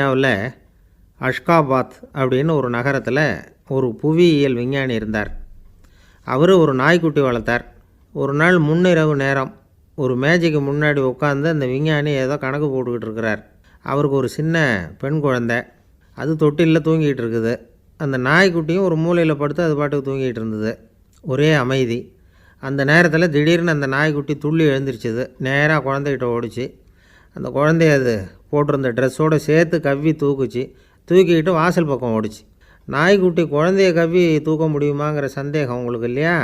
இந்தியாவில் அஷ்காபாத் அப்படின்னு ஒரு நகரத்தில் ஒரு புவியியல் விஞ்ஞானி இருந்தார். அவர் ஒரு நாய்க்குட்டி வளர்த்தார். ஒரு நாள் முன்னிரவு நேரம் ஒரு மேஜைக்கு முன்னாடி உட்காந்து அந்த விஞ்ஞானி ஏதோ கணக்கு போட்டுக்கிட்டு இருக்கிறார். அவருக்கு ஒரு சின்ன பெண் குழந்தை. அது தொட்டிலில் தூங்கிட்டு இருக்குது. அந்த நாய்க்குட்டியும் ஒரு மூலையில் படுத்து அது பாட்டுக்கு தூங்கிட்டு இருந்தது. ஒரே அமைதி. அந்த நேரத்தில் திடீர்னு அந்த நாய்க்குட்டி துள்ளி எழுந்திரிச்சிது. நேராக குழந்தைகிட்ட ஓடிச்சு. அந்த குழந்தைய அது போட்டிருந்த ட்ரெஸ்ஸோடு சேர்த்து கவ்வி தூக்குச்சு. தூக்கிக்கிட்டு வாசல் பக்கம் ஓடிச்சு. நாய்க்குட்டி குழந்தைய கவ்வி தூக்க முடியுமாங்கிற சந்தேகம் உங்களுக்கு இல்லையா?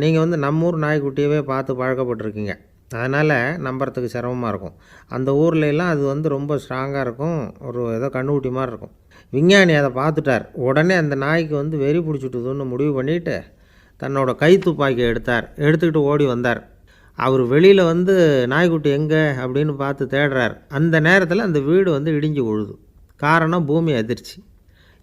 நீங்கள் வந்து நம்ம ஊர் நாய்க்குட்டியவே பார்த்து பழக்கப்பட்டிருக்கீங்க. அதனால் நம்புறதுக்கு சிரமமாக இருக்கும். அந்த ஊரில் எல்லாம் அது வந்து ரொம்ப ஸ்ட்ராங்காக இருக்கும். ஒரு ஏதோ கண்ணுக்குட்டி மாதிரி இருக்கும். விஞ்ஞானி அதை பார்த்துட்டார். உடனே அந்த நாய்க்கு வந்து வெறி பிடிச்சிட்டுதுன்னு முடிவு பண்ணிவிட்டு தன்னோட கை துப்பாக்கி எடுத்தார். எடுத்துக்கிட்டு ஓடி வந்தார். அவர் வெளியில் வந்து நாய்க்குட்டி எங்கே? அப்படின்னு பார்த்து தேடுறார். அந்த நேரத்தில் அந்த வீடு வந்து இடிஞ்சு விழுது. காரணம் பூமி அதிர்ச்சி.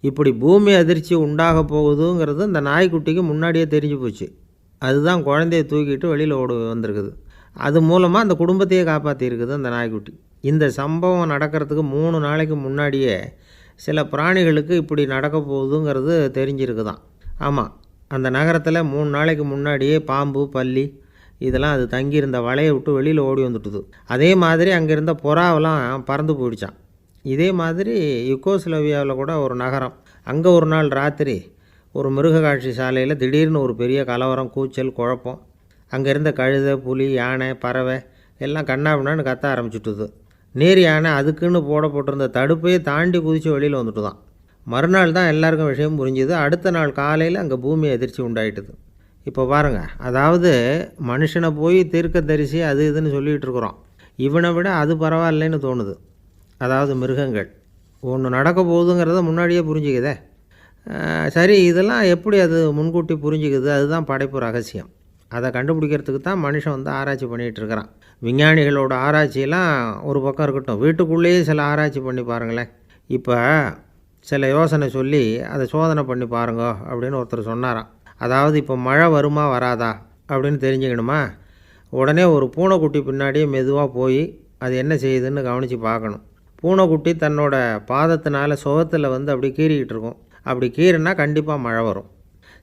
இப்படி பூமி அதிர்ச்சி உண்டாக போகுதுங்கிறது அந்த நாய்க்குட்டிக்கு முன்னாடியே தெரிஞ்சு போச்சு. அதுதான் குழந்தைய தூக்கிட்டு வெளியில் ஓடு வந்திருக்குது. அது மூலமாக அந்த குடும்பத்தையே காப்பாற்றிருக்குது அந்த நாய்க்குட்டி. இந்த சம்பவம் நடக்கிறதுக்கு மூணு நாளைக்கு முன்னாடியே சில பிராணிகளுக்கு இப்படி நடக்க போகுதுங்கிறது தெரிஞ்சிருக்குதான். ஆமாம் அந்த நகரத்தில் மூணு நாளைக்கு முன்னாடியே பாம்பு பல்லி இதெல்லாம் அது தங்கியிருந்த வலையை விட்டு வெளியில் ஓடி வந்துட்டுது. அதே மாதிரி அங்கே இருந்த புறாவெல்லாம் பறந்து போயிடுச்சான் இதே மாதிரி யுகோஸ்லோவியாவில் கூட ஒரு நகரம். அங்கே ஒரு நாள் ராத்திரி ஒரு மிருக காட்சி சாலையில் திடீர்னு ஒரு பெரிய கலவரம் கூச்சல் குழப்பம். அங்கே இருந்த கழுதை புலி யானை பறவை எல்லாம் கண்ணாபின்னான்னு கத்த ஆரம்பிச்சுட்டுது. நேர் யானை அதுக்குன்னு போடப்பட்டிருந்த தடுப்பையே தாண்டி குதித்து வெளியில் வந்துட்டு தான் மறுநாள் தான் எல்லாருக்கும் விஷயம் புரிஞ்சுது. அடுத்த நாள் காலையில் அங்கே பூமி அதிர்ச்சி உண்டாயிட்டுது. இப்போ பாருங்கள் அதாவது மனுஷனை போய் தீர்க்க தரிசி அது இதுன்னு சொல்லிகிட்டு இருக்கிறோம். இவனை விட அது பரவாயில்லைன்னு தோணுது. அதாவது மிருகங்கள். ஒன்று நடக்க போகுதுங்கிறத முன்னாடியே புரிஞ்சுக்குதே. சரி இதெல்லாம் எப்படி அது முன்கூட்டி புரிஞ்சுக்குது? அதுதான் படைப்பு ரகசியம். அதை கண்டுபிடிக்கிறதுக்கு தான் மனுஷன் வந்து ஆராய்ச்சி பண்ணிகிட்டு இருக்கிறான். விஞ்ஞானிகளோட ஆராய்ச்சியெல்லாம் ஒரு பக்கம் இருக்கட்டும். வீட்டுக்குள்ளேயே சில ஆராய்ச்சி பண்ணி பாருங்களேன். இப்போ சில யோசனை சொல்லி அதை சோதனை பண்ணி பாருங்க அப்படின்னு ஒருத்தர் சொன்னாராம். அதாவது இப்போ மழை வருமா வராதா அப்படின்னு தெரிஞ்சுக்கணுமா? உடனே ஒரு பூனைக்குட்டி பின்னாடியே மெதுவாக போய் அது என்ன செய்யுதுன்னு கவனித்து பார்க்கணும். பூனைக்குட்டி தன்னோட பாதத்தினால சுகத்தில் வந்து அப்படி கீறிக்கிட்டு இருக்கும். அப்படி கீறினா கண்டிப்பாக மழை வரும்.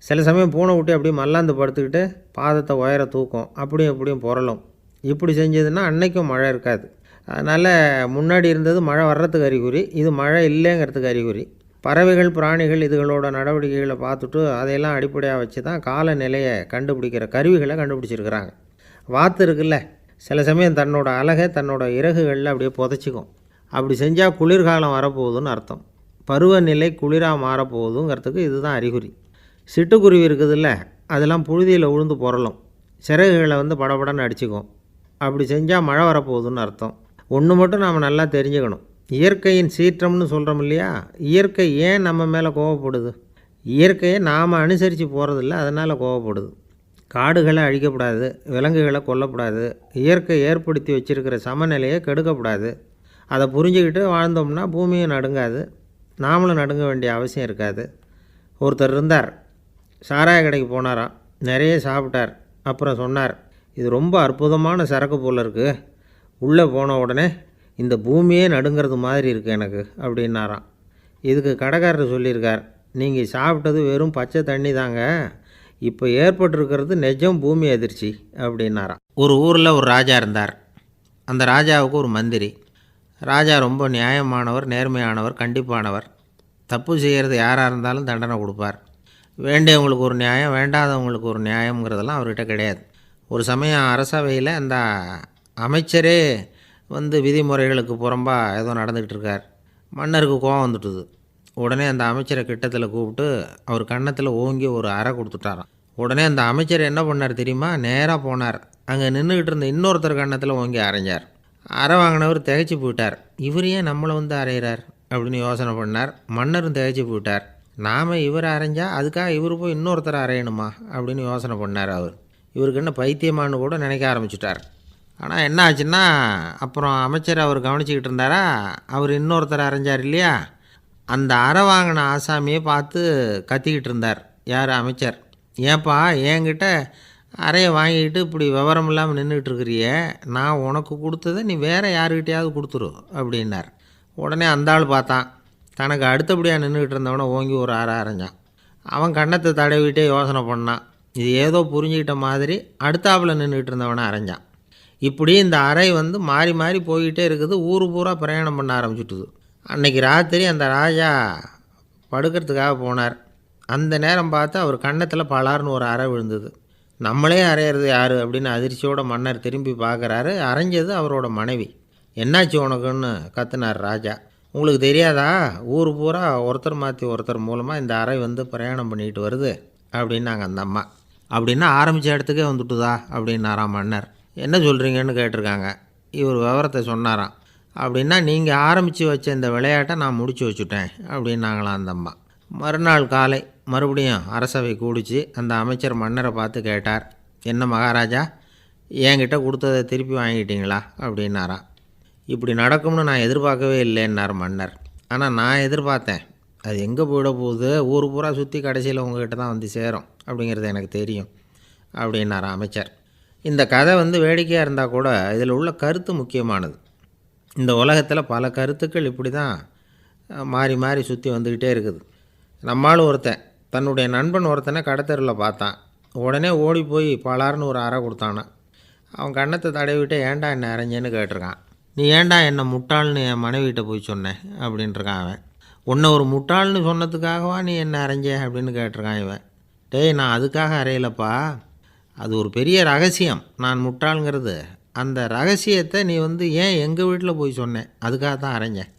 சில சமயம் பூனைக்குட்டி அப்படியே மல்லாந்து படுத்துக்கிட்டு பாதத்தை உயர தூக்கும். அப்படியும் இப்படியும் புரளும் இப்படி செஞ்சதுன்னா அன்னைக்கும் மழை இருக்காது. அதனால் முன்னாடி இருந்தது மழை வர்றதுக்கு அறிகுறி இது மழை இல்லைங்கிறதுக்கு அறிகுறி. பறவைகள் பிராணிகள் இதுகளோட நடவடிக்கைகளை பார்த்துட்டு அதையெல்லாம் அடிப்படையாக வச்சு தான் காலநிலையை கண்டுபிடிக்கிற கருவிகளை கண்டுபிடிச்சிருக்கிறாங்க. வாத்து இருக்குல்ல சில சமயம் தன்னோட அழகை தன்னோட இறகுகளில் அப்படியே புதைச்சிக்கும். அப்படி செஞ்சால் குளிர்காலம் வரப்போகுதுன்னு அர்த்தம். பருவநிலை குளிராக மாறப்போகுதுங்கிறதுக்கு இதுதான் அறிகுறி. சிட்டுக்குருவி இருக்குதுல்ல அதெல்லாம் புழுதியில் உழுந்து புரளும் சிறகுகளை வந்து படபடன்னு அடிச்சுக்கும். அப்படி செஞ்சால் மழை வரப்போகுதுன்னு அர்த்தம். ஒன்று மட்டும் நாம் நல்லா தெரிஞ்சுக்கணும். இயற்கையின் சீற்றம்னு சொல்கிறோம் இல்லையா? இயற்கை ஏன் நம்ம மேலே கோவப்படுது? இயற்கையை நாம் அனுசரித்து போகிறதில்ல அதனால் கோவப்படுது. காடுகளை அழிக்கக்கூடாது விலங்குகளை கொல்லக்கூடாது இயற்கை ஏற்படுத்தி வச்சிருக்கிற சமநிலையை கெடுக்கக்கூடாது அதை புரிஞ்சுக்கிட்டு வாழ்ந்தோம்னா பூமியும் நடுங்காது நாமளும் நடுங்க வேண்டிய அவசியம் இருக்காது. ஒருத்தர் இருந்தார் சாராய கடைக்கு போனாராம் நிறைய சாப்பிட்டார் அப்புறம் சொன்னார் இது ரொம்ப அற்புதமான சரக்கு போல் இருக்குது உள்ளே போன உடனே இந்த பூமியே நடுங்கிறது மாதிரி இருக்குது எனக்கு அப்படின்னாராம். இதுக்கு கடைக்காரர் சொல்லியிருக்கார் நீங்கள் சாப்பிட்டது வெறும் பச்சை தண்ணி தாங்க இப்போ ஏற்பட்டிருக்கிறது நிஜம் பூமி அதிர்ச்சி அப்படின்னாராம். ஒரு ஊரில் ஒரு ராஜா இருந்தார். அந்த ராஜாவுக்கு ஒரு மந்திரி. ராஜா ரொம்ப நியாயமானவர் நேர்மையானவர் கண்டிப்பானவர். தப்பு செய்கிறது யாராக இருந்தாலும் தண்டனை கொடுப்பார். வேண்டியவங்களுக்கு ஒரு நியாயம் வேண்டாதவங்களுக்கு ஒரு நியாயங்கிறதெல்லாம் அவர்கிட்ட கிடையாது. ஒரு சமயம் அரசவையில் அந்த அமைச்சரே வந்து விதிமுறைகளுக்கு புறம்பாக ஏதோ நடந்துக்கிட்டு இருக்கார் மன்னருக்கு கோவம் வந்துட்டுது. உடனே அந்த அமைச்சரை கிட்டத்தில் கூப்பிட்டு அவர் கன்னத்தில் ஓங்கி ஒரு அறை கொடுத்துட்டாராம். உடனே அந்த அமைச்சர் என்ன பண்ணார் தெரியுமா? நேராக போனார். அங்கே நின்றுக்கிட்டு இருந்த இன்னொருத்தர் கன்னத்தில் ஓங்கி அரைஞ்சார் அறை வாங்கினவர் திகைச்சு போயிட்டார். இவர் ஏன் நம்மளை வந்து அரைகிறார் அப்படின்னு யோசனை பண்ணார். மன்னரும் திகைச்சு போயிட்டார். நாம் இவர் அரைஞ்சா அதுக்காக இவர் போய் இன்னொருத்தர் அரையணுமா அப்படின்னு யோசனை பண்ணார் அவர். இவருக்கு என்ன பைத்தியமானு கூட நினைக்க ஆரம்பிச்சிட்டார். ஆனால் என்ன ஆச்சுன்னா அப்புறம் அமைச்சர் அவர் கவனிச்சிக்கிட்டு இருந்தாரா? அவர் இன்னொருத்தர் அரைஞ்சார் இல்லையா? அந்த அறை வாங்கின ஆசாமியை பார்த்து கத்திக்கிட்டு இருந்தார். யார்? அமைச்சர். ஏப்பா என்கிட்ட அறையை வாங்கிக்கிட்டு இப்படி விவரம் இல்லாமல் நின்றுக்கிட்டு இருக்கிறியே. நான் உனக்கு கொடுத்ததை நீ வேறு யாருக்கிட்டையாவது கொடுத்துரு அப்படின்னார். உடனே அந்த ஆள் பார்த்தான். தனக்கு அடுத்தபடியாக நின்றுக்கிட்டு இருந்தவனை ஓங்கி ஒரு அரை அரைஞ்சான். அவன் கண்ணத்தை தடவிட்டே யோசனை பண்ணான். இது ஏதோ புரிஞ்சுக்கிட்ட மாதிரி அடுத்தாப்பில் நின்றுக்கிட்டு இருந்தவனை அரைஞ்சான். இப்படி இந்த அறை வந்து மாறி மாறி போய்கிட்டே இருக்குது. ஊர் பூரா பிரயாணம் பண்ண ஆரம்பிச்சுட்டுது. அன்றைக்கி ராத்திரி அந்த ராஜா படுக்கிறதுக்காக போனார். அந்த நேரம் பார்த்து அவர் கன்னத்தில் பலார்னு ஒரு அறை விழுந்தது. நம்மளே அறையிறது யார் அப்படின்னு அதிர்ச்சியோட மன்னர் திரும்பி பார்க்குறாரு. அரைஞ்சது அவரோட மனைவி. என்னாச்சு உனக்குன்னு? கத்துனார் ராஜா. உங்களுக்கு தெரியாதா? ஊர் பூரா ஒருத்தர் மாற்றி ஒருத்தர் மூலமாக இந்த அறை வந்து பிரயாணம் பண்ணிட்டு வருது. அப்படின்னாங்க அந்த அம்மா. அப்படின்னா ஆரம்பித்த இடத்துக்கே வந்துட்டுதா? அப்படின்னாராம் மன்னர். என்ன சொல்கிறீங்கன்னு கேட்டிருக்காங்க. இவர் விவரத்தை சொன்னாராம். அப்படின்னா நீங்கள் ஆரம்பித்து வச்ச இந்த விளையாட்டை நான் முடித்து வச்சுட்டேன் அப்படின்னாங்களாம் அந்த அம்மா. மறுநாள் காலை மறுபடியும் அரசவை கூடிச்சு அந்த அமைச்சர் மன்னரை பார்த்து கேட்டார் என்ன மகாராஜா என்கிட்ட கொடுத்ததை திருப்பி வாங்கிட்டீங்களா? அப்படின்னாராம். இப்படி நடக்கும்னு நான் எதிர்பார்க்கவே இல்லைன்னார் மன்னர். ஆனால் நான் எதிர்பார்த்தேன். அது எங்கே போயிட போகுது? ஊர் பூரா சுற்றி கடைசியில் உங்ககிட்ட தான் வந்து சேரும். அப்படிங்கிறது எனக்கு தெரியும் அப்படின்னார் அமைச்சர். இந்த கதை வந்து வேடிக்கையாக இருந்தால் கூட இதில் உள்ள கருத்து முக்கியமானது. இந்த உலகத்தில் பல கருத்துக்கள் இப்படி தான் மாறி மாறி சுற்றி வந்துக்கிட்டே இருக்குது. நம்மால் ஒருத்தன் தன்னுடைய நண்பன் ஒருத்தனை கடத்தெருவில் பார்த்தான். உடனே ஓடி போய் பலாருன்னு ஒரு அறை கொடுத்தானான் அவன் கண்ணத்தை தடவிட்டு ஏன்டா என்ன அரைஞ்சேன்னு கேட்டிருக்கான். நீ ஏன்டா என்னை முட்டாள்னு என் மனைவிட்ட போய் சொன்னேன் அப்படின்ட்டுருக்கான் அவன். உன்னை ஒரு முட்டாள்னு சொன்னதுக்காகவா நீ என்ன அரைஞ்ச? அப்படின்னு கேட்டிருக்கான் இவன். டேய் நான் அதுக்காக அறையலப்பா. அது ஒரு பெரிய ரகசியம். நான் முட்டாளுங்கிறது. அந்த ரகசியத்தை நீ வந்து ஏன் எங்கள் வீட்டில் போய் சொன்னேன் அதுக்காக தான் அரைஞ்சேன்.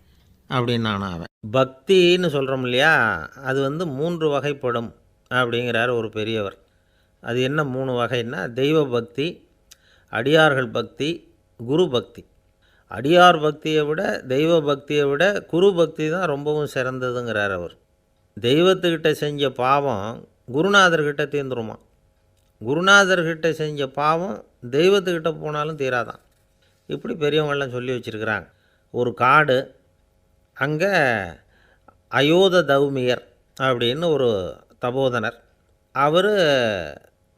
அப்படின்னு நான் அவன் பக்தின்னு சொல்கிறோம் இல்லையா? அது வந்து மூன்று வகைப்படும் அப்படிங்கிறார் ஒரு பெரியவர். அது என்ன மூணு வகைன்னா தெய்வ பக்தி அடியார்கள் பக்தி குரு பக்தி. அடியார் பக்தியை விட தெய்வ பக்தியை விட குரு பக்தி தான் ரொம்பவும் சிறந்ததுங்கிறார் அவர். தெய்வத்துக்கிட்ட செஞ்ச பாவம் குருநாதர்கிட்ட தீர்ந்துருமா குருநாதர்கிட்ட செஞ்ச பாவம் தெய்வத்துக்கிட்ட போனாலும் தீராதான். இப்படி பெரியவங்களாம் சொல்லி வச்சுருக்கிறாங்க. ஒரு காடு அங்கே அயோத தௌமியர் அப்படின்னு ஒரு தபோதனர். அவர்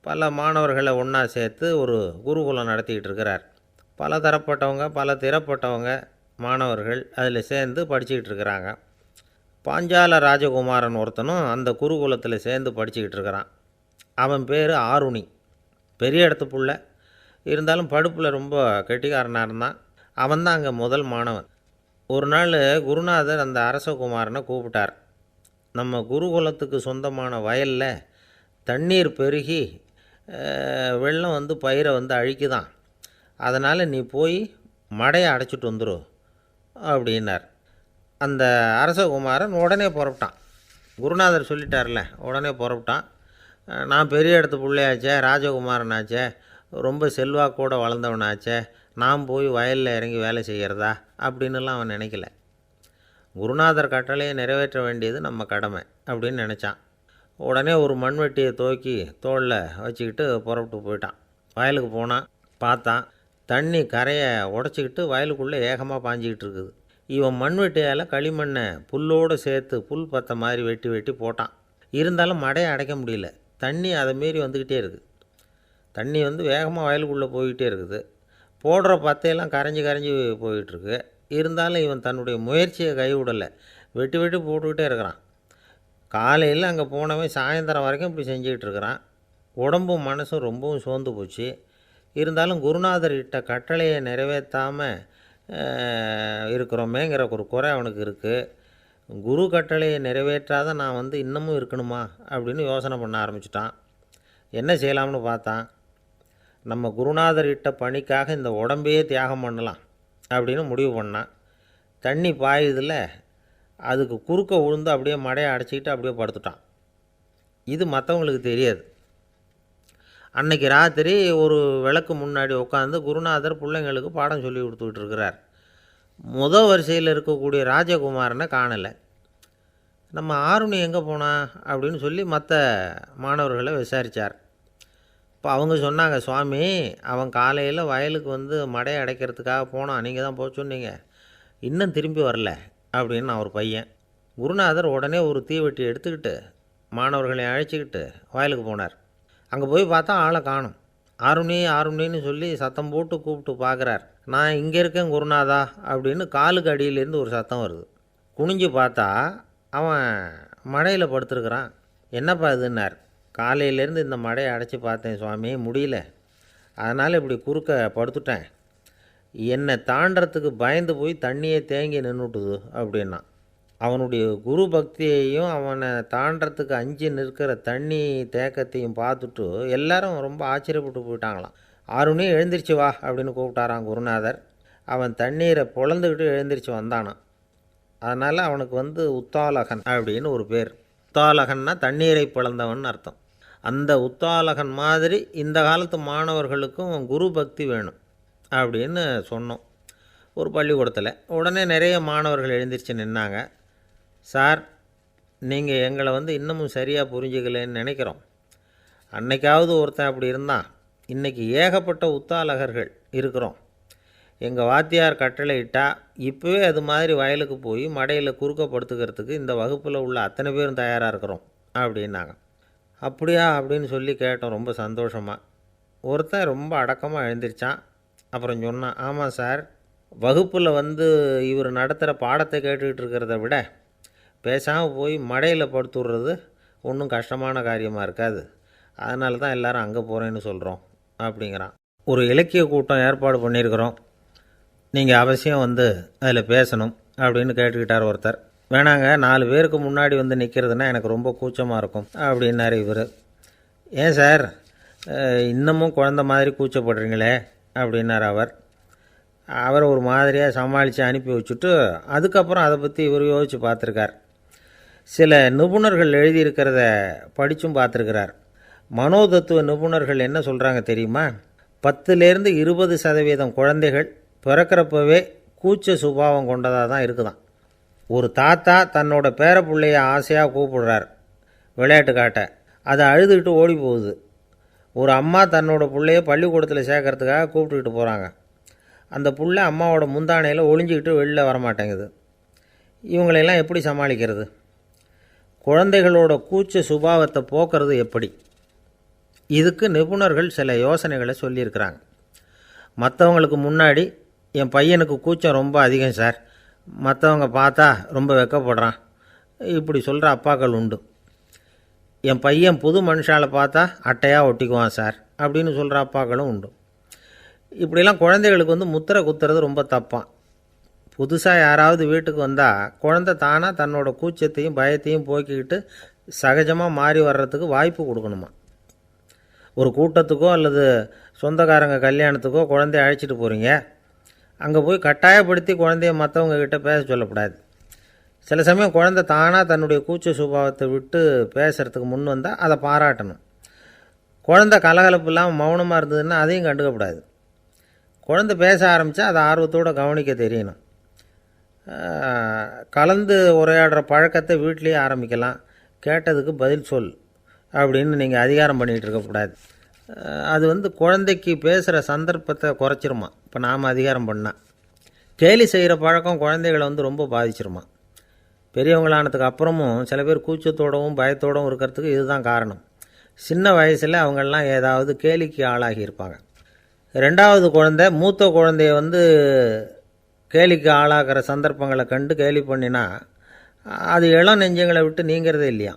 பல மாணவர்களை ஒன்றா சேர்த்து ஒரு குருகுலம் நடத்திக்கிட்டு இருக்கிறார். பல தரப்பட்டவங்க பல திறப்பட்டவங்க மாணவர்கள் அதில் சேர்ந்து படிச்சுக்கிட்டு இருக்கிறாங்க. பாஞ்சால ராஜகுமாரன் ஒருத்தனும் அந்த குருகுலத்தில் சேர்ந்து படிச்சுக்கிட்டு இருக்கிறான். அவன் பேர் ஆருணி. பெரிய இடத்து புள்ள. இருந்தாலும் படுப்பில் ரொம்ப கெட்டிக்காரனாக இருந்தான். அவன் தான் அங்கே முதல் மாணவன். ஒரு நாள் குருநாதர் அந்த அரசகுமாரனை கூப்பிட்டார். நம்ம குருகுலத்துக்கு சொந்தமான வயலில் தண்ணீர் பெருகி வெள்ளம் வந்து பயிரை வந்து அழிக்குதான். அதனால் நீ போய் மடையை அடைச்சிட்டு வந்துரு அப்படின்னார். அந்த அரசகுமாரன் உடனே புறப்பட்டான். குருநாதர் சொல்லிட்டார்ல உடனே புறப்பட்டான். நான் பெரிய இடத்து பிள்ளையாச்சே ராஜகுமாரனாச்சே ரொம்ப செல்வாக்கூட வளர்ந்தவனாச்சே நான் போய் வயலில் இறங்கி வேலை செய்கிறதா? அப்படின்னுலாம் அவன் நினைக்கல. குருநாதர் கட்டளையை நிறைவேற்ற வேண்டியது நம்ம கடமை அப்படின்னு நினச்சான். உடனே ஒரு மண்வெட்டியை தூக்கி தோளில் வச்சுக்கிட்டு புறப்பட்டு போயிட்டான். வயலுக்கு போனான் பார்த்தான் தண்ணி கரையை உடச்சிக்கிட்டு வயலுக்குள்ளே ஏகமாக பாஞ்சிக்கிட்டு இருக்குது. இவன் மண்வெட்டியால் களிமண்ணை புல்லோடு சேர்த்து புல் பத்த மாதிரி வெட்டி வெட்டி போட்டான். இருந்தாலும் மடையை அடைக்க முடியல. தண்ணி அதை மீறி வந்துக்கிட்டே இருக்குது. தண்ணி வந்து வேகமாக வயலுக்குள்ளே போய்கிட்டே இருக்குது. போடுற பத்தையெல்லாம் கரைஞ்சி கரைஞ்சி போயிட்டுருக்கு. இருந்தாலும் இவன் தன்னுடைய முயற்சியை கைவிடலை. வெட்டி வெட்டி போட்டுக்கிட்டே இருக்கிறான். காலையில் அங்கே போனவன் சாயந்தரம் வரைக்கும் இப்படி செஞ்சுக்கிட்டு இருக்கிறான். உடம்பும் மனசும் ரொம்பவும் சோர்ந்து போச்சு. இருந்தாலும் குருநாதர் இட்ட கட்டளையை நிறைவேற்றாமல் இருக்கிறோமேங்கிற ஒரு குறை அவனுக்கு இருக்குது குரு கட்டளையை நிறைவேற்றாத நான் வந்து இன்னமும் இருக்கணுமா அப்படின்னு யோசனை பண்ண ஆரம்பிச்சிட்டான். என்ன செய்யலாம்னு பார்த்தான். நம்ம குருநாதர் இட்ட பணிக்காக இந்த உடம்பையே தியாகம் பண்ணலாம் அப்படின்னு முடிவு பண்ணான். தண்ணி பாயுதில் அதுக்கு குறுக்க விழுந்து அப்படியே மடையை அடைச்சிக்கிட்டு அப்படியே படுத்துட்டான். இது மற்றவங்களுக்கு தெரியாது. அன்னைக்கு ராத்திரி ஒரு விளக்கு முன்னாடி உட்காந்து குருநாதர் பிள்ளைங்களுக்கு பாடம் சொல்லி கொடுத்துக்கிட்டு இருக்கிறார். முத வரிசையில் இருக்கக்கூடிய ராஜகுமாரனை காணலை. நம்ம ஆருணி எங்கே போனா அப்படின்னு சொல்லி மற்ற மாணவர்களை விசாரித்தார் இப்போ அவங்க சொன்னாங்க சுவாமி அவன் காலையில் வயலுக்கு வந்து மடையை அடைக்கிறதுக்காக போனான். நீங்கள் தான் போக சொன்னீங்க. இன்னும் திரும்பி வரல அப்படின்னு அவர் பையன். குருநாதர் உடனே ஒரு தீவெட்டி எடுத்துக்கிட்டு மாணவர்களை அழைச்சிக்கிட்டு வயலுக்கு போனார். அங்கே போய் பார்த்தா ஆளை காணும். ஆருணி ஆருணின்னு சொல்லி சத்தம் போட்டு கூப்பிட்டு பார்க்குறார் நான் இங்கே இருக்கேன் குருநாதா அப்படின்னு காலுக்கு அடியிலேருந்து ஒரு சத்தம் வருது. குனிஞ்சு பார்த்தா அவன் மடையில் படுத்துருக்குறான். என்னப்பா இதுன்னார். காலையிலேருந்து இந்த மடையை அடைச்சி பார்த்தேன் சுவாமி முடியல. அதனால் இப்படி குறுக்க படுத்துட்டேன். என்னை தாண்டறதுக்கு பயந்து போய் தண்ணியே தேங்கி நின்றுட்டுது அப்படின்னா அவனுடைய குரு பக்தியையும் அவனை தாண்டறதுக்கு அஞ்சு நிற்கிற தண்ணி தேக்கத்தையும் பார்த்துட்டு எல்லாரும் ரொம்ப ஆச்சரியப்பட்டு போயிட்டாங்களாம். ஆறுனே எழுந்திரிச்சு வா அப்படின்னு கூப்பிட்டாரான் குருநாதர். அவன் தண்ணீரை பொழந்துக்கிட்டு எழுந்திரிச்சு வந்தானான் அதனால் அவனுக்கு வந்து உத்தாலகன் அப்படின்னு ஒரு பேர். உத்தாலகன்னா தண்ணீரை பிளந்தவன் அர்த்தம். அந்த உத்தாலகன் மாதிரி இந்த காலத்து மாணவர்களுக்கும் குரு பக்தி வேணும் அப்படின்னு சொன்னோம். ஒரு பள்ளிக்கூடத்தில். உடனே நிறைய மாணவர்கள் எழுந்திரிச்சு நின்னாங்க. சார் நீங்கள் எங்களை வந்து இன்னமும் சரியாக புரிஞ்சுக்கலன்னு நினைக்கிறோம். அன்னைக்காவது ஒருத்தன் அப்படி இருந்தான். இன்றைக்கி ஏகப்பட்ட உத்தாலகர்கள் இருக்கிறோம். எங்கள் வாத்தியார் கட்டளை இட்டால் இப்போவே அது மாதிரி வயலுக்கு போய் மடையில் குறுக்கப்படுத்துக்கிறதுக்கு இந்த வகுப்பில் உள்ள அத்தனை பேரும் தயாராக இருக்கிறோம் அப்படின்னாங்க. அப்படியா அப்படின்னு சொல்லி கேட்டோம் ரொம்ப சந்தோஷமாக ஒருத்தன் ரொம்ப அடக்கமாக எழுந்திரிச்சான். அப்புறம் சொன்னான் ஆமாம் சார் வகுப்பில் வந்து இவர் நடத்துகிற பாடத்தை கேட்டுக்கிட்டு இருக்கிறத விட பேசாமல் போய் மடையில் படுத்துடுறது ஒன்றும் கஷ்டமான காரியமாக இருக்காது. அதனால தான் எல்லோரும் அங்கே போகிறேன்னு சொல்கிறோம் அப்படிங்கிறான். ஒரு இலக்கிய கூட்டம் ஏற்பாடு பண்ணியிருக்கிறோம். நீங்கள் அவசியம் வந்து அதில் பேசணும் அப்படின்னு கேட்டுக்கிட்டார் ஒருத்தர். வேணாங்க நாலு பேருக்கு முன்னாடி வந்து நிற்கிறதுனா எனக்கு ரொம்ப கூச்சமாக இருக்கும் அப்படின்னாரு இவர். ஏன் சார் இன்னமும் குழந்த மாதிரி கூச்சப்படுறீங்களே? அப்படின்னார் அவர். அவரை ஒரு மாதிரியாக சமாளித்து அனுப்பி வச்சுட்டு அதுக்கப்புறம் அதை பற்றி இவர் யோசித்து பார்த்துருக்கார். சில நிபுணர்கள் எழுதியிருக்கிறத படித்தும் பார்த்துருக்கிறார். மனோதத்துவ நிபுணர்கள் என்ன சொல்கிறாங்க தெரியுமா? பத்துலேருந்து இருபது சதவீதம் குழந்தைகள் பிறக்கிறப்பவே கூச்ச சுபாவம் கொண்டதாக தான் இருக்குதான். ஒரு தாத்தா தன்னோட பேர பிள்ளைய ஆசையாக கூப்பிடுறார். விளையாட்டு காட்ட. அதை அழுதுகிட்டு ஓடி போகுது. ஒரு அம்மா தன்னோட பிள்ளைய பள்ளிக்கூடத்தில் சேர்க்கறதுக்காக கூப்பிட்டுக்கிட்டு போகிறாங்க அந்த புள்ள அம்மாவோட முந்தானையில் ஒளிஞ்சிக்கிட்டு வெளில வரமாட்டேங்குது. இவங்களையெல்லாம் எப்படி சமாளிக்கிறது? குழந்தைகளோட கூச்ச சுபாவத்தை போக்குறது எப்படி? இதுக்கு நிபுணர்கள் சில யோசனைகளை சொல்லியிருக்கிறாங்க. மற்றவங்களுக்கு முன்னாடி என் பையனுக்கு கூச்சம் ரொம்ப அதிகம் சார். மற்றவங்க பார்த்தா ரொம்ப வெக்கப்படுறான். இப்படி சொல்கிற அப்பாக்கள் உண்டு. என் பையன் புது மனுஷால பார்த்தா அட்டையாக ஒட்டிக்குவான் சார். அப்படின்னு சொல்கிற அப்பாக்களும் உண்டு. இப்படிலாம் குழந்தைகளுக்கு வந்து முத்திரை குத்துறது ரொம்ப தப்பான் புதுசாக யாராவது வீட்டுக்கு வந்தால் குழந்தை தானாக தன்னோட கூச்சத்தையும் பயத்தையும் போக்கிக்கிட்டு சகஜமாக மாறி வர்றதுக்கு வாய்ப்பு கொடுக்கணுமா? ஒரு கூட்டத்துக்கோ அல்லது சொந்தக்காரங்க கல்யாணத்துக்கோ குழந்தைய அழைச்சிட்டு போகிறீங்க அங்கே போய் கட்டாயப்படுத்தி குழந்தைய மற்றவங்கக்கிட்ட பேச சொல்லக்கூடாது சில சமயம் குழந்தை தானாக தன்னுடைய கூச்ச சுபாவத்தை விட்டு பேசுகிறதுக்கு முன் வந்தால் அதை பாராட்டணும். குழந்தை கலகலப்பு இல்லாமல் மௌனமாக இருந்ததுன்னா அதையும் கண்டுக்கக்கூடாது குழந்தை பேச ஆரம்பித்தா அதை ஆர்வத்தோடு கவனிக்க தெரியணும். கலந்து உரையாடுற பழக்கத்தை வீட்லேயே ஆரம்பிக்கலாம். கேட்டதுக்கு பதில் சொல். அப்படின்னு நீங்கள் அதிகாரம் பண்ணிகிட்டு இருக்கக்கூடாது அது வந்து குழந்தைக்கு பேசுகிற சந்தர்ப்பத்தை குறைச்சிருமா. இப்போ நாம் அதிகாரம் பண்ணால் கேலி செய்கிற பழக்கம் குழந்தைகளை வந்து ரொம்ப பாதிச்சிருமா. பெரியவங்களானதுக்கு அப்புறமும் சில பேர் கூச்சத்தோடவும் பயத்தோடவும் இருக்கிறதுக்கு இதுதான் காரணம். சின்ன வயசில் அவங்கெல்லாம் ஏதாவது கேலிக்கு ஆளாகி இருப்பாங்க. ரெண்டாவது குழந்தை மூத்த குழந்தைய வந்து கேலிக்கு ஆளாகிற சந்தர்ப்பங்களை கண்டு கேலி பண்ணினா அது இளம் நெஞ்சங்களை விட்டு நீங்கிறதே இல்லையா.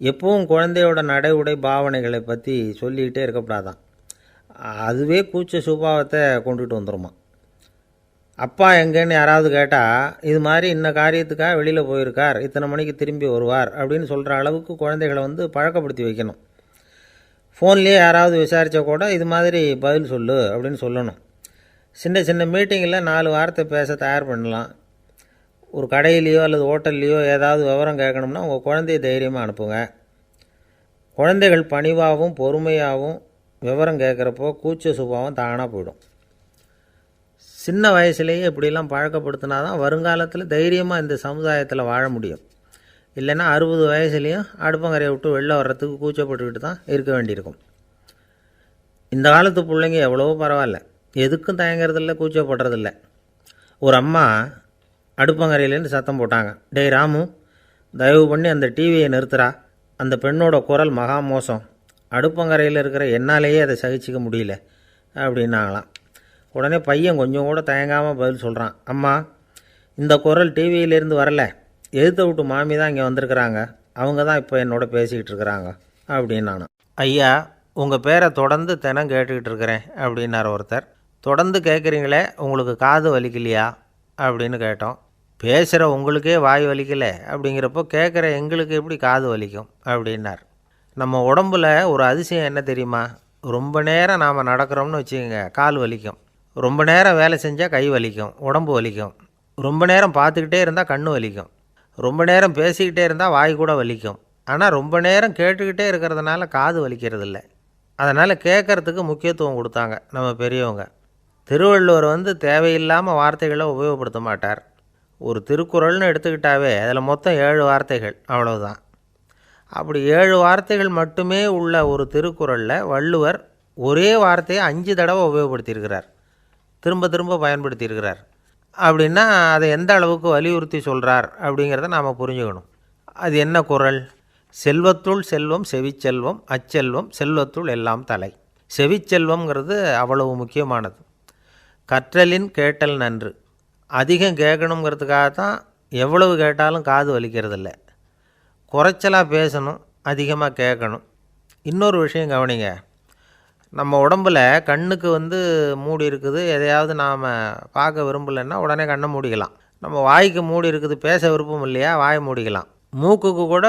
எப்பவும் குழந்தையோட நடை உடை பாவனைகளை பற்றி சொல்லிக்கிட்டே இருக்கக்கூடாதான். அதுவே கூச்ச சுபாவத்தை கொண்டுட்டு வந்துருமா? அப்பா எங்கேன்னு யாராவது கேட்டால் இது மாதிரி இன்ன காரியத்துக்காக வெளியில் போயிருக்கார் இத்தனை மணிக்கு திரும்பி வருவார் அப்படின்னு சொல்கிற அளவுக்கு குழந்தைகளை வந்து பழக்கப்படுத்தி வைக்கணும். ஃபோன்லேயே யாராவது விசாரித்தா கூட இது மாதிரி பதில் சொல்லு அப்படின்னு சொல்லணும். சின்ன சின்ன மீட்டிங்கில் நாலு வார்த்தை பேச தயார் பண்ணலாம். ஒரு கடையிலையோ அல்லது ஹோட்டல்லையோ ஏதாவது விவரம் கேட்கணும்னா உங்கள் குழந்தைய தைரியமாக அனுப்புங்க. குழந்தைகள் பணிவாகவும் பொறுமையாகவும் விவரம் கேட்குறப்போ கூச்ச சுபாவம் தானாக போயிடும். சின்ன வயசுலேயே இப்படிலாம் பழக்கப்படுத்தினா தான் வருங்காலத்தில் தைரியமாக இந்த சமுதாயத்தில் வாழ முடியும். இல்லைன்னா அறுபது வயசுலேயும் அடுப்பங்கரையை விட்டு வெளில வர்றதுக்கு கூச்சப்பட்டுக்கிட்டு தான் இருக்க வேண்டியிருக்கும். இந்த காலத்து பிள்ளைங்க எவ்வளவோ பரவாயில்ல. எதுக்கும் தயங்குறதில்ல கூச்சப்படுறதில்ல. ஒரு அம்மா அடுப்பங்கரையிலேருந்து சத்தம் போட்டாங்க. டேய் ராமு தயவு பண்ணி அந்த டிவியை நிறுத்துறா. அந்த பெண்ணோட குரல் மகா மோசம். அடுப்பங்கரையில் இருக்கிற என்னாலேயே அதை சகிச்சிக்க முடியல அப்படின்னாங்களாம். உடனே பையன் கொஞ்சம் கூட தயங்காமல் பதில் சொல்கிறான் அம்மா இந்த குரல் டிவியிலேருந்து வரல. எதிர்த்த விட்டு மாமி தான் இங்கே வந்திருக்கிறாங்க. அவங்க தான் இப்போ என்னோட பேசிக்கிட்டு இருக்கிறாங்க அப்படின்னு நான் ஐயா உங்கள் பேரை தொடர்ந்து தினம் கேட்டுக்கிட்டு இருக்கிறேன் அப்படின்னார் ஒருத்தர். தொடர்ந்து கேட்குறீங்களே உங்களுக்கு காது வலிக்கலையா? அப்படின்னு கேட்டோம். பேசுகிற உங்களுக்கே வாய் வலிக்கலை அப்படிங்கிறப்போ கேட்குற எங்களுக்கு எப்படி காது வலிக்கும்? அப்படின்னார். நம்ம உடம்புல ஒரு அதிசயம் என்ன தெரியுமா? ரொம்ப நேரம் நாம் நடக்கிறோம்னு வச்சுக்கோங்க கால் வலிக்கும். ரொம்ப நேரம் வேலை செஞ்சால் கை வலிக்கும் உடம்பு வலிக்கும். ரொம்ப நேரம் பார்த்துக்கிட்டே இருந்தால் கண் வலிக்கும். ரொம்ப நேரம் பேசிக்கிட்டே இருந்தால் வாய் கூட வலிக்கும். ஆனால் ரொம்ப நேரம் கேட்டுக்கிட்டே இருக்கிறதுனால காது வலிக்கிறது இல்லை அதனால் கேட்குறதுக்கு முக்கியத்துவம் கொடுத்தாங்க நம்ம பெரியவங்க. திருவள்ளுவர் வந்து தேவையில்லாமல் வார்த்தைகளை உபயோகப்படுத்த மாட்டார். ஒரு திருக்குறள்னு எடுத்துக்கிட்டாவே அதில் மொத்தம் ஏழு வார்த்தைகள் அவ்வளவுதான். அப்படி ஏழு வார்த்தைகள் மட்டுமே உள்ள ஒரு திருக்குறளில் வள்ளுவர் ஒரே வார்த்தையை அஞ்சு தடவை உபயோகப்படுத்தியிருக்கிறார். திரும்ப திரும்ப பயன்படுத்தியிருக்கிறார். அப்படின்னா அதை எந்த அளவுக்கு வலியுறுத்தி சொல்கிறார் அப்படிங்கிறத நாம் புரிஞ்சுக்கணும். அது என்ன குறள்? செல்வத்துள் செல்வம் செவிச்செல்வம் அச்செல்வம் செல்வத்துள் எல்லாம் தலை. செவிச்செல்வம்ங்கிறது அவ்வளவு முக்கியமானது. கற்றலின் கேட்டல் நன்று. அதிகம் கேட்கணுங்கிறதுக்காக தான் எவ்வளவு கேட்டாலும் காது வலிக்கிறதில்ல. குறைச்சலாக பேசணும் அதிகமாக கேட்கணும். இன்னொரு விஷயம் கவனிங்க. நம்ம உடம்பில் கண்ணுக்கு வந்து மூடி இருக்குது. எதையாவது நாம் பார்க்க விரும்பலைன்னா உடனே கண்ணை மூடிக்கலாம். நம்ம வாய்க்கு மூடி இருக்குது பேச விருப்பம் இல்லையா வாயை மூடிக்கலாம். மூக்குக்கு கூட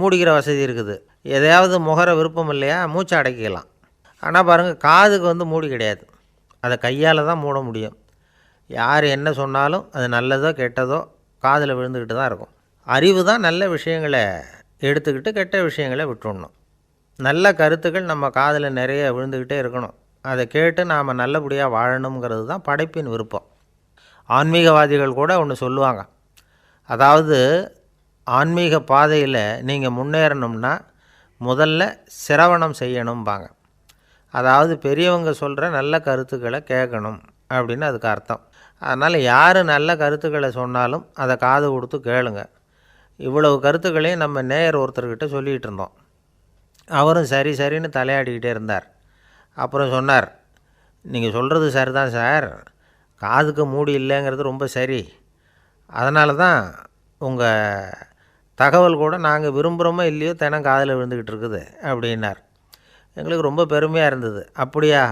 மூடிக்கிற வசதி இருக்குது. எதையாவது முகர விருப்பம் இல்லையா மூச்சை அடக்கிக்கலாம். ஆனால் பாருங்கள் காதுக்கு வந்து மூடி கிடையாது. அதை கையால் தான் மூட முடியும். யார் என்ன சொன்னாலும் அது நல்லதோ கெட்டதோ காதில் விழுந்துக்கிட்டு தான் இருக்கும். அறிவு தான் நல்ல விஷயங்களை எடுத்துக்கிட்டு கெட்ட விஷயங்களை விட்டுடணும் நல்ல கருத்துக்கள் நம்ம காதில் நிறைய விழுந்துக்கிட்டே இருக்கணும். அதை கேட்டு நாம் நல்லபடியாக வாழணுங்கிறது தான் படைப்பின் விருப்பம். ஆன்மீகவாதிகள் கூட ஒன்று சொல்லுவாங்க. அதாவது ஆன்மீக பாதையில் நீங்கள் முன்னேறணும்னா முதல்ல சிரவணம் செய்யணும்பாங்க. அதாவது பெரியவங்க சொல்கிற நல்ல கருத்துக்களை கேட்கணும் அப்படின்னு அதுக்கு அர்த்தம். அதனால் யார் நல்ல கருத்துக்களை சொன்னாலும் அதை காது கொடுத்து கேளுங்க. இவ்வளவு கருத்துக்களையும் நம்ம நேயர் ஒருத்தர்கிட்ட சொல்லிகிட்டு இருந்தோம். அவரும் சரி சரின்னு தலையாடிக்கிட்டே இருந்தார். அப்புறம் சொன்னார் நீங்கள் சொல்கிறது சரிதான் சார். காதுக்கு மூடி இல்லைங்கிறது ரொம்ப சரி. அதனால தான் உங்கள் தகவல் கூட நாங்கள் விரும்புகிறோமோ இல்லையோ தினம் காதில் விழுந்துக்கிட்டு இருக்குது அப்படின்னார். எங்களுக்கு ரொம்ப பெருமையாக இருந்தது. அப்படியா?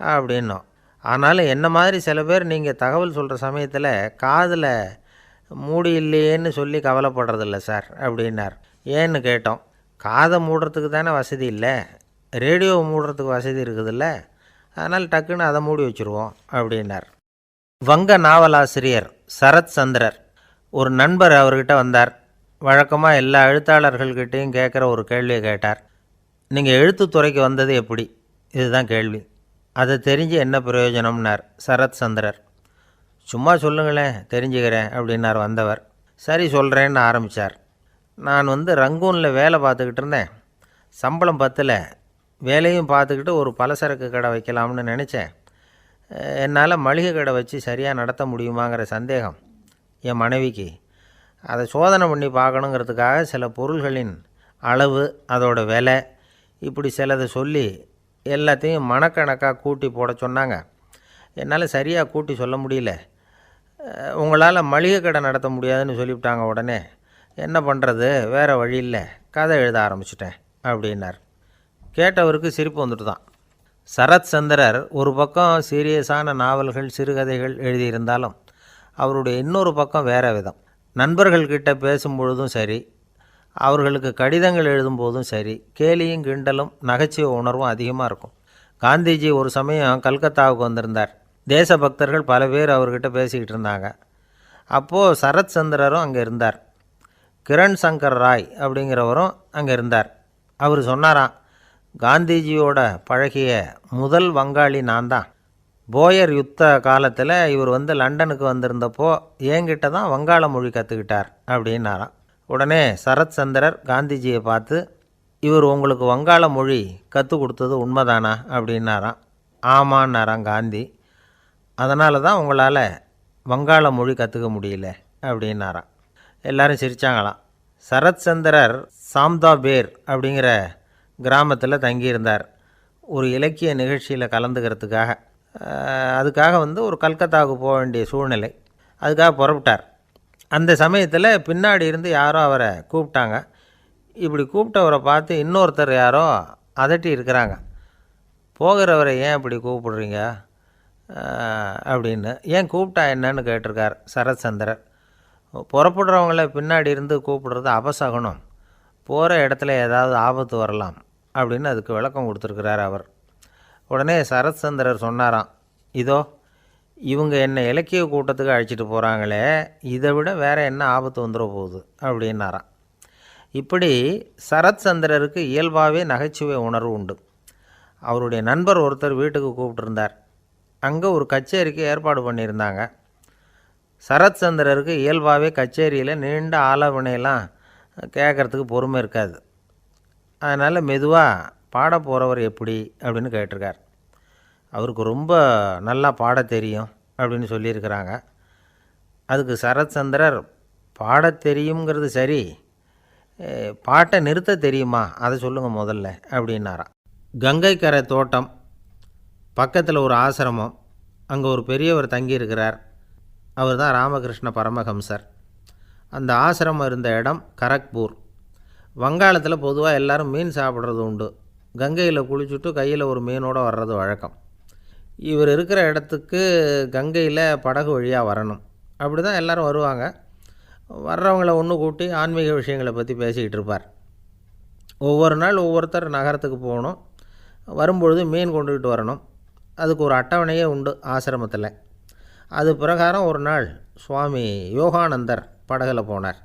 அப்படின்னோம். ஆனாலும் என்ன மாதிரி சில பேர் நீங்கள் தகவல் சொல்கிற சமயத்தில் காதில் மூடி இல்லையேன்னு சொல்லி கவலைப்படுறதில்ல சார் அப்படின்னார். ஏன்னு கேட்டோம். காதை மூடுறதுக்கு தானே வசதி இல்லை. ரேடியோ மூடுறதுக்கு வசதி இருக்குதுல்ல. அதனால் டக்குன்னு அதை மூடி வச்சுருவோம் அப்படின்னார். வங்க நாவலாசிரியர் சரத் சந்திரர் ஒரு நண்பர் அவர்கிட்ட வந்தார். வழக்கமாக எல்லா எழுத்தாளர்கள்கிட்டையும் கேட்குற ஒரு கேள்வியை கேட்டார். நீங்கள் எழுத்துத்துறைக்கு வந்தது எப்படி? இதுதான் கேள்வி. அதை தெரிஞ்சு என்ன பிரயோஜனம்னார்? சரத் சந்திரர் சும்மா சொல்லுங்களேன் தெரிஞ்சுக்கிறேன் அப்படின்னார் வந்தவர். சரி சொல்கிறேன்னு ஆரம்பித்தார் நான் வந்து ரங்கூனில் வேலை பார்த்துக்கிட்டு இருந்தேன். சம்பளம் பத்தில். வேலையும் பார்த்துக்கிட்டு ஒரு பலசரக்கு கடை வைக்கலாம்னு நினச்சேன். என்னால் மளிகை கடை வச்சு சரியாக நடத்த முடியுமாங்கிற சந்தேகம் என் மனைவிக்கு. அதை சோதனை பண்ணி பார்க்கணுங்கிறதுக்காக சில பொருள்களின் அளவு அதோட விலை இப்படி சிலதை சொல்லி எல்லாத்தையும் மனக்கணக்காக கூட்டி போட சொன்னாங்க. என்னால் சரியாக கூட்டி சொல்ல முடியல. உங்களால் மளிகை கடை நடத்த முடியாதுன்னு சொல்லிவிட்டாங்க உடனே. என்ன பண்ணுறது வேறு வழி இல்லை. கதை எழுத ஆரம்பிச்சிட்டேன் அப்படின்னார். கேட்டவருக்கு சிரிப்பு வந்துட்டு தான் சரத் சந்திரர் ஒரு பக்கம் சீரியஸான நாவல்கள் சிறுகதைகள் எழுதியிருந்தாலும் அவருடைய இன்னொரு பக்கம் வேறு விதம். நண்பர்கள்கிட்ட பேசும்பொழுதும் சரி அவர்களுக்கு கடிதங்கள் எழுதும்போதும் சரி கேலியும் கிண்டலும் நகைச்சுவை உணர்வும் அதிகமாக இருக்கும். காந்திஜி ஒரு சமயம் கல்கத்தாவுக்கு வந்திருந்தார். தேசபக்தர்கள் பல பேர் அவர்கிட்ட பேசிக்கிட்டு இருந்தாங்க. அப்போது சரத் சந்திரரும் அங்கே இருந்தார். கிரண் சங்கர் ராய் அப்படிங்கிறவரும் அங்கே இருந்தார். அவர் சொன்னாராம் காந்திஜியோட பழகிய முதல் வங்காளி நான் தான். போயர் யுத்த காலத்தில் இவர் வந்து லண்டனுக்கு வந்திருந்தப்போ என்கிட்ட தான் வங்காள மொழி கற்றுக்கிட்டார் அப்படின்னாராம். உடனே சரத் சந்திரர் காந்திஜியை பார்த்து இவர் உங்களுக்கு வங்காள மொழி கற்றுக் கொடுத்தது உண்மைதானா? அப்படின்னாராம். ஆமான்னாராம் காந்தி. அதனால தான் உங்களால் வங்காள மொழி கற்றுக்க முடியல அப்படின்னாராம். எல்லாரும் சிரித்தாங்களாம் சரத் சந்திரர் சாம்தா பேர் அப்படிங்கிற கிராமத்தில் தங்கியிருந்தார். ஒரு இலக்கிய நிகழ்ச்சியில் கலந்துக்கிறதுக்காக. அதுக்காக வந்து ஒரு கல்கத்தாவுக்கு போக வேண்டிய சூழ்நிலை. அதுக்காக புறப்பட்டார். அந்த சமயத்தில் பின்னாடி இருந்து யாரோ அவரை கூப்பிட்டாங்க. இப்படி கூப்பிட்டவரை பார்த்து இன்னொருத்தர் யாரோ அதட்டி இருக்கிறாங்க. போகிறவரை ஏன் இப்படி கூப்பிடுறீங்க? அப்படின்னு. ஏன் கூப்பிட்டா என்னன்னு கேட்டிருக்கார் சரத்சந்திரர். புறப்படுறவங்கள பின்னாடி இருந்து கூப்பிடுறது அபசகுணம். போகிற இடத்துல ஏதாவது ஆபத்து வரலாம் அப்படின்னு அதுக்கு விளக்கம் கொடுத்துருக்கிறார் அவர். உடனே சரத்சந்திரர் சொன்னாராம் இதோ இவங்க என்னை இலக்கிய கூட்டத்துக்கு அழைச்சிட்டு போகிறாங்களே இதை விட வேறு என்ன ஆபத்து வந்துட போகுது அப்படின்னாராம். இப்படி சரத் சந்திரருக்கு இயல்பாகவே நகைச்சுவை உணர்வு உண்டு. அவருடைய நண்பர் ஒருத்தர் வீட்டுக்கு கூப்பிட்டுருந்தார். அங்கே ஒரு கச்சேரிக்கு ஏற்பாடு பண்ணியிருந்தாங்க. சரத்சந்திரருக்கு இயல்பாகவே கச்சேரியில் நீண்ட ஆலோசனையெல்லாம் கேட்குறதுக்கு பொறுமை இருக்காது. அதனால் மெதுவாக பாட போகிறவர் எப்படி அப்படின்னு கேட்டிருக்கார். அவருக்கு ரொம்ப நல்லா பாட தெரியும் அப்படின்னு சொல்லியிருக்கிறாங்க. அதுக்கு சரத்சந்திரர் பாடத் தெரியுங்கிறது சரி பாட்டை நிறுத்த தெரியுமா? அதை சொல்லுங்கள் முதல்ல அப்படின்னாராம். கங்கைக்கரை தோட்டம் பக்கத்தில் ஒரு ஆசிரமம் அங்கே ஒரு பெரியவர் தங்கியிருக்கிறார். அவர் தான் ராமகிருஷ்ண பரமஹம்சர். அந்த ஆசிரமம் இருந்த இடம் கரக்பூர். வங்காளத்தில் பொதுவாக எல்லாரும் மீன் சாப்பிட்றது உண்டு. கங்கையில் குளிச்சுட்டு கையில் ஒரு மீனோடு வர்றது வழக்கம். இவர் இருக்கிற இடத்துக்கு கங்கையில் படகு வழியாக வரணும். அப்படி தான் எல்லோரும் வருவாங்க. வர்றவங்கள ஒன்று கூட்டி ஆன்மீக விஷயங்களை பற்றி பேசிக்கிட்டு இருப்பார். ஒவ்வொரு நாள் ஒவ்வொருத்தர் நகரத்துக்கு போகணும். வரும்பொழுது மீன் கொண்டுக்கிட்டு வரணும். அதுக்கு ஒரு அட்டவணையே உண்டு ஆசிரமத்தில். அது பிரகாரம் ஒரு நாள் சுவாமி யோகானந்தர் படகில் போனார்.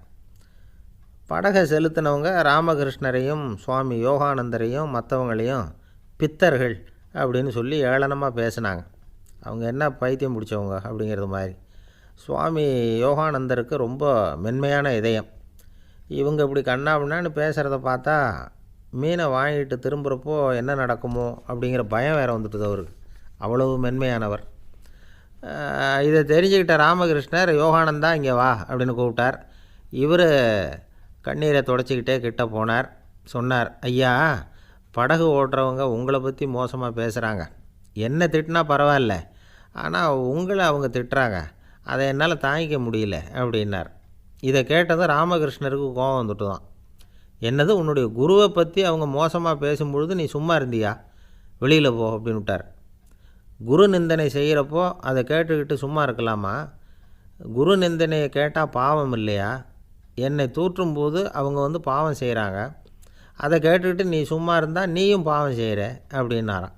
படகை செலுத்தினவங்க ராமகிருஷ்ணரையும் சுவாமி யோகானந்தரையும் மற்றவங்களையும் பித்தர்கள் அப்படின்னு சொல்லி ஏளனமாக பேசினாங்க. அவங்க என்ன பைத்தியம் பிடிச்சவங்க அப்படிங்கிறது மாதிரி. சுவாமி யோகானந்தருக்கு ரொம்ப மென்மையான இதயம். இவங்க இப்படி கண்ணாபின்னான்னு பேசுகிறத பார்த்தா மீனை வாங்கிட்டு திரும்புகிறப்போ என்ன நடக்குமோ அப்படிங்கிற பயம் வேறு வந்துட்டுது அவருக்கு. அவ்வளவு மென்மையானவர். இதை தெரிஞ்சுக்கிட்ட ராமகிருஷ்ணர் யோகானந்தா இங்கே வா அப்படின்னு கூப்பிட்டார். இவர் கண்ணீரை தொடச்சிக்கிட்டே கிட்ட போனார். சொன்னார் ஐயா படகு ஓட்டுறவங்க உங்களை பற்றி மோசமாக பேசுகிறாங்க என்ன திட்டினா பரவாயில்ல. ஆனால் உங்களை அவங்க திட்டுறாங்க. அதை என்னால் தாங்கிக்க முடியல அப்படின்னார். இதை கேட்டதும் ராமகிருஷ்ணருக்கு கோபம் வந்துட்டு தான் என்னது உன்னுடைய குருவை பற்றி அவங்க மோசமாக பேசும்பொழுது நீ சும்மா இருந்தியா? வெளியில் போ அப்படின்னு விட்டார் குரு நிந்தனை செய்கிறப்போ அதை கேட்டுக்கிட்டு சும்மா இருக்கலாமா? குரு நிந்தனையை கேட்டால் பாவம் இல்லையா? என்னை தூற்றும் போது அவங்க வந்து பாவம் செய்கிறாங்க அதை கேட்டுக்கிட்டு நீ சும்மா இருந்தால் நீயும் பாவம் செய்கிற அப்படின்னாராம்.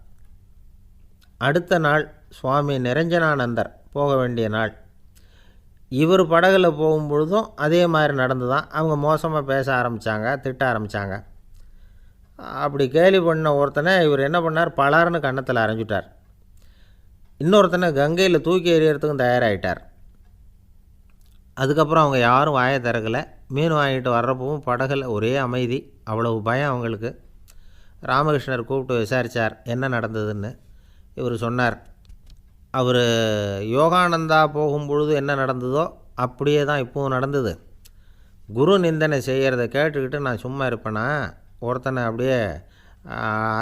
அடுத்த நாள் சுவாமி நிரஞ்சனானந்தர் போக வேண்டிய நாள். இவர் படகுல போகும்பொழுதும் அதே மாதிரி நடந்து தான் அவங்க மோசமாக பேச ஆரம்பித்தாங்க திட்ட ஆரம்பித்தாங்க அப்படி கேலி பண்ண ஒருத்தனை இவர் என்ன பண்ணார்? பலார்னு கன்னத்தில் அரைஞ்சிட்டார். இன்னொருத்தனை கங்கையில் தூக்கி எறியறதுக்கும் தயாராகிட்டார் அதுக்கப்புறம் அவங்க யாரும் வாயை திறக்கலை. மீன் வாங்கிட்டு வர்றப்பவும் படகுல ஒரே அமைதி. அவ்வளவு பயம் அவங்களுக்கு. ராமகிருஷ்ணர் கூப்பிட்டு விசாரித்தார் என்ன நடந்ததுன்னு. இவர் சொன்னார் அவர் யோகானந்தா போகும்பொழுது என்ன நடந்ததோ அப்படியே தான் இப்போவும் நடந்தது. குரு நிந்தனை செய்கிறத கேட்டுக்கிட்டு நான் சும்மா இருப்பேனா? ஒருத்தனை அப்படியே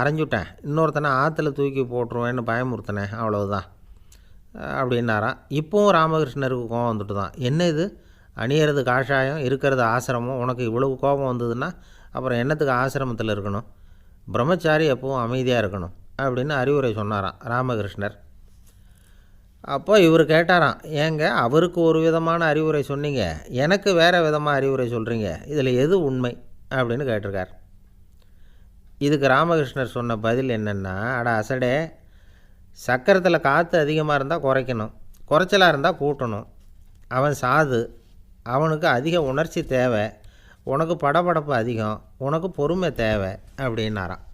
அரைஞ்சுட்டேன். இன்னொருத்தனை ஆற்றுல தூக்கி போட்டுருவேன்னு பயமுறுத்தினேன் அவ்வளவுதான். அப்படின்னாராம். இப்போவும் ராமகிருஷ்ணருக்கு கோபம் வந்துட்டு தான். என்ன இது? அணியறது காஷாயம் இருக்கிறது ஆசிரமம். உனக்கு இவ்வளவு கோபம் வந்ததுன்னா அப்புறம் என்னத்துக்கு ஆசிரமத்தில் இருக்கணும்? பிரம்மச்சாரி எப்பவும் அமைதியாக இருக்கணும் அப்படின்னு அறிவுரை சொன்னாராம் ராமகிருஷ்ணர். அப்போ இவர் கேட்டாராம் ஏங்க அவருக்கு ஒரு விதமான அறிவுரை சொன்னீங்க. எனக்கு வேறு விதமாக அறிவுரை சொல்கிறீங்க இதில் எது உண்மை? அப்படின்னு கேட்டிருக்கார். இதுக்கு ராமகிருஷ்ணர் சொன்ன பதில் என்னென்னா அட அசடே சக்கரத்தில் காற்று அதிகமாக இருந்தால் குறைக்கணும். குறைச்சலாக இருந்தால் கூட்டணும். அவன் சாது. அவனுக்கு அதிக உணர்ச்சி தேவை. உனக்கு படபடப்பு அதிகம் உனக்கு பொறுமை தேவை அப்படின்னாராம்.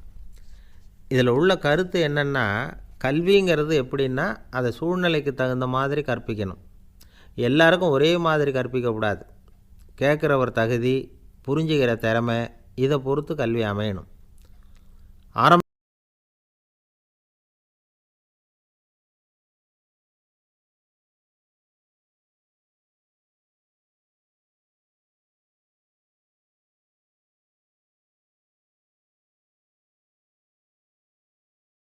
இதில் உள்ள கருத்து என்னென்னா கல்விங்கிறது எப்படின்னா அதை சூழ்நிலைக்கு தகுந்த மாதிரி கற்பிக்கணும். எல்லாருக்கும் ஒரே மாதிரி கற்பிக்கக்கூடாது. கேட்குறவர் தகுதி புரிஞ்சுக்கிற திறமை இதை பொறுத்து கல்வி அமையணும். ஆரம்ப